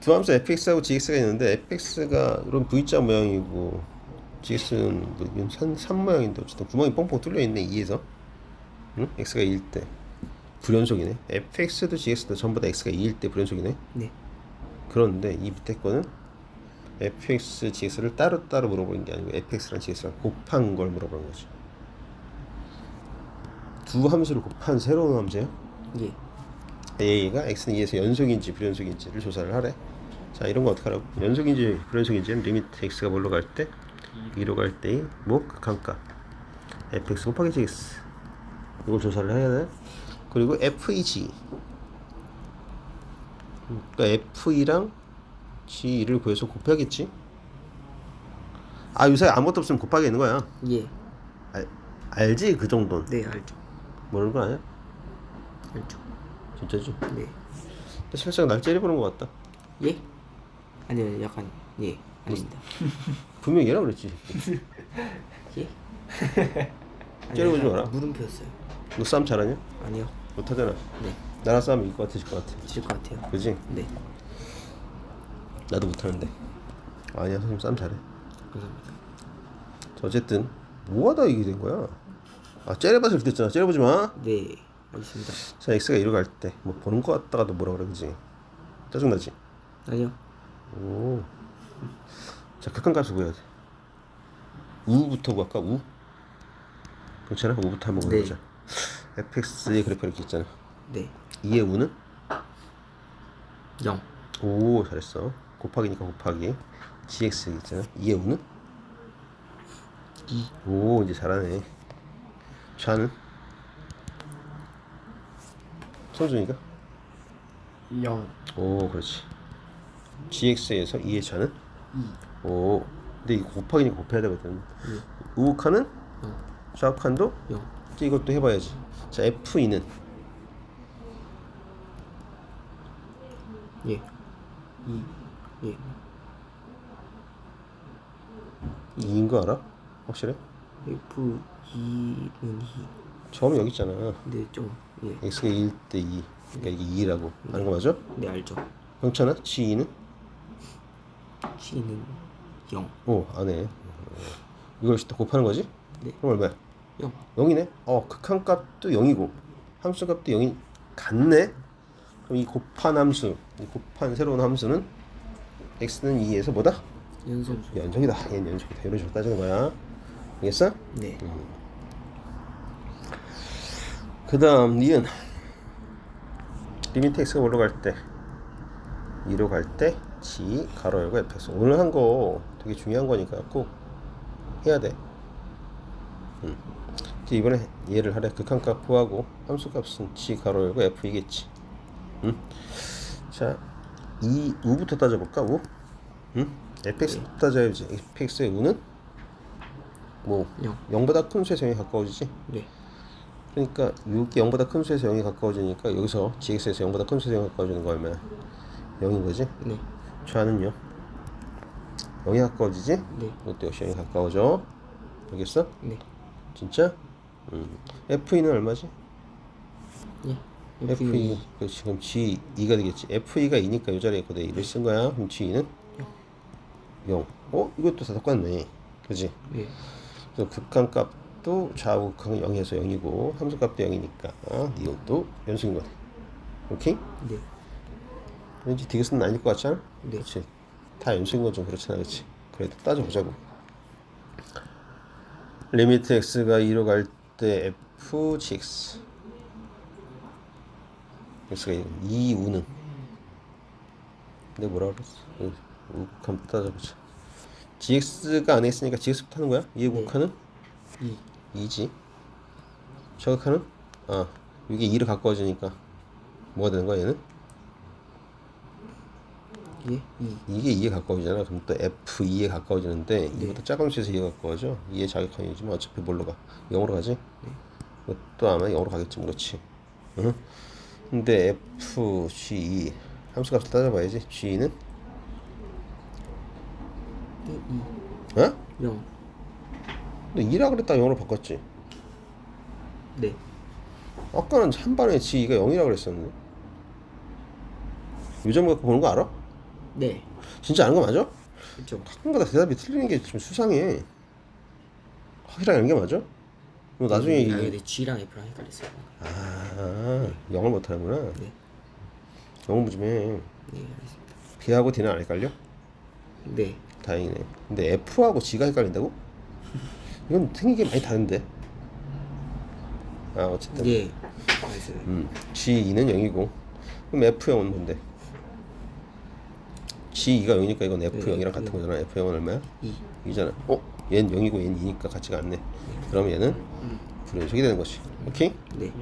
두 함수 fx하고 gx가 있는데 fx가 이런 V자 모양이고 gx는 뭐 산, 산 모양인데 어쨌든 구멍이 뻥뻥 뚫려 있네 2에서 응? x가 2일 때 불연속이네 fx도 gx도 전부 다 x가 2일 때 불연속이네 네. 그런데 이 밑에 거는 fx, gx를 따로따로 물어보는 게 아니고 fx랑 gx랑 곱한 걸 물어보는 거지 두 함수를 곱한 새로운 함수예요 예. a가 x는 2에서 연속인지 불연속인지를 조사를 하래. 자 이런 거 어떻게 하라고? 연속인지 불연속인지는 리미트 x가 뭘로 갈 때? 2로 갈 때의 뭐 극한값 fx 곱하기 gx 이걸 조사를 해야 돼. 그리고 feg 그러니까 f2랑 g2를 구해서 곱해야겠지. 아 요새 아무것도 없으면 곱하기 있는 거야. 예. 알, 알지 그 정도는 네, 알죠. 모르는 거 아니야? 알죠. 진짜지? 네. 실상 날 째려보는 것 같다. 예? 아니요, 약간 예. 아닙니다. 분명 얘라 그랬지. 예? 째려보지 마라. 물음표였어요. 너 싸움 잘하냐? 아니요. 못하잖아. 네. 나랑 싸우면 이길 것 같아, 질것 같아. 질것 같아요. 그지? 네. 나도 못하는데. 아니야, 선생님 싸움 잘해. 감사합니다. 자, 어쨌든 뭐가 다 이게 된 거야? 아, 째려봐서 됐잖아. 째려보지 마. 네. 알겠습니다. 자, x가 1로 갈때뭐 보는 거 같다가도 뭐라 그래, 그지? 짜증나지? 아니요. 오. 자, 극한값을 구해야 돼. 우부터 구할까? 우? 괜찮아? 우부터 한번 네. 구해보자. fx의 그래프 이렇게 있잖아. 네. 2의 우는? 0. 오 잘했어 곱하기니까 곱하기 gx 있잖아 2의 우는? 2. 오 이제 잘하네 좌는? 성준이가? 0. 오 그렇지 gx에서 2의 좌는? 2. 오 근데 이거 곱하기니까 곱해야 되거든 우극한은? 0. 좌극한도? 0. 이제 이것도 해봐야지 자 f2는? 예. 2. 예. 2인 거 알아? 확실해? F 2는 2. 처음에 여기 있잖아 네, 좀 예. x가 2일 때 2. 그러니까 이게 2라고 하는 거 맞아? 네, 알죠. 형찬아? g2는? C는 0. 오, 안 해. 이걸 다 곱하는 거지? 네. 그럼 얼마야? 0. 0이네? 어, 극한 값도 0이고, 함수 값도 0이 같네? 그럼 이 곱한 함수, 이 곱한 새로운 함수는 x는 2에서 뭐다? 연속. 연속이다. 얘는 연속이다. 이런 식으로 따지는 거야. 알겠어? 네. 그 다음, 니은. 리미트 x가 뭘로 갈 때? 2로 갈 때, g, 가로 열고 fx. 오늘 한 거 되게 중요한 거니까 꼭 해야 돼. 음. 이제 이번에 얘를 하래. 극한값 구하고, 함수값은 g, 가로 열고 f이겠지. 음. 자, 이 우부터 따져볼까? 우? 음? fx부터 따져야지. fx의 우는? 뭐, 0. 0보다 큰 수에서 0이 가까워지지? 네. 그러니까 6이 0보다 큰 수에서 0이 가까워지니까 여기서 gx에서 0보다 큰 수에서 0이 가까워지는 거 얼마야? 0인 거지? 네. 좌는요? 0이 가까워지지? 네. 이것도 역시 0이 가까워져 알겠어? 네. 진짜? 음. fe는 얼마지? 예. fe 그 지금 g2가 되겠지 fe가 2니까 이 자리에 그대 2를 쓴 거야 그럼 g2는? 0 어? 이것도 다 똑같네 그지? 네. 그래서 극한 값도 좌우 극한 0에서 0이고 함수 값도 0이니까 이것도 연속인 거네. 오케이? 네. 왠지 디귿은 아닐 것 같지 않아? 네. 그렇지. 다 연속인 건 좀 그렇잖아, 그렇지? 그래도 따져보자고. 리미트 x가 2로 갈 때 f gx x가 2 우는 내가 뭐라 그랬어? 우 한번 따져보자. gx가 안에 있으니까 gx부터 하는 거야? 2의 극한은? 2. 2지. 저극하는? 아, 이게 2로 가까워지니까 뭐가 되는 거야, 얘는? 예. 2. 이게 2에 가까워지잖아. 그럼 또 F2에 가까워지는데 이보다 작은 수에서 2가 가까워져. 2의 자극한이지만 어차피 뭘로 가? 0으로 가지? 이것도 아마 0으로 가겠지, 그렇지. 응? 근데 F, G2 함수값을 따져봐야지. G는? 예. 2. 어? 0. 근데 2라 그랬다 0으로 바꿨지. 네. 아까는 한 반에 G2가 0이라 그랬었는데. 요점 갖고 보는 거 알아? 네. 진짜 아는 거 맞아? 그쵸. 가끔가다 대답이 틀리는 게 좀 수상해. 아는 게 맞아? 뭐 나중에 아 이게 근데 G랑 F랑 헷갈렸어요. 아 영어를 못하는구나. 네. 영어 무지해. 네 알겠습니다. B하고 D는 안 헷갈려? 네. 다행이네. 근데 F하고 G가 헷갈린다고? 이건 생긴 게 많이 다른데. 아 어쨌든. 네. 알겠어요. 음, G2는 0이고 그럼 F0은 뭔데? G2가 0이니까 이건 F0이랑 같은 거잖아 F0은 얼마야? 2. 2잖아 어? 얘는 0이고 얘는 2니까 같지가 않네 그럼 얘는 불연속이 되는 것이 오케이? 네.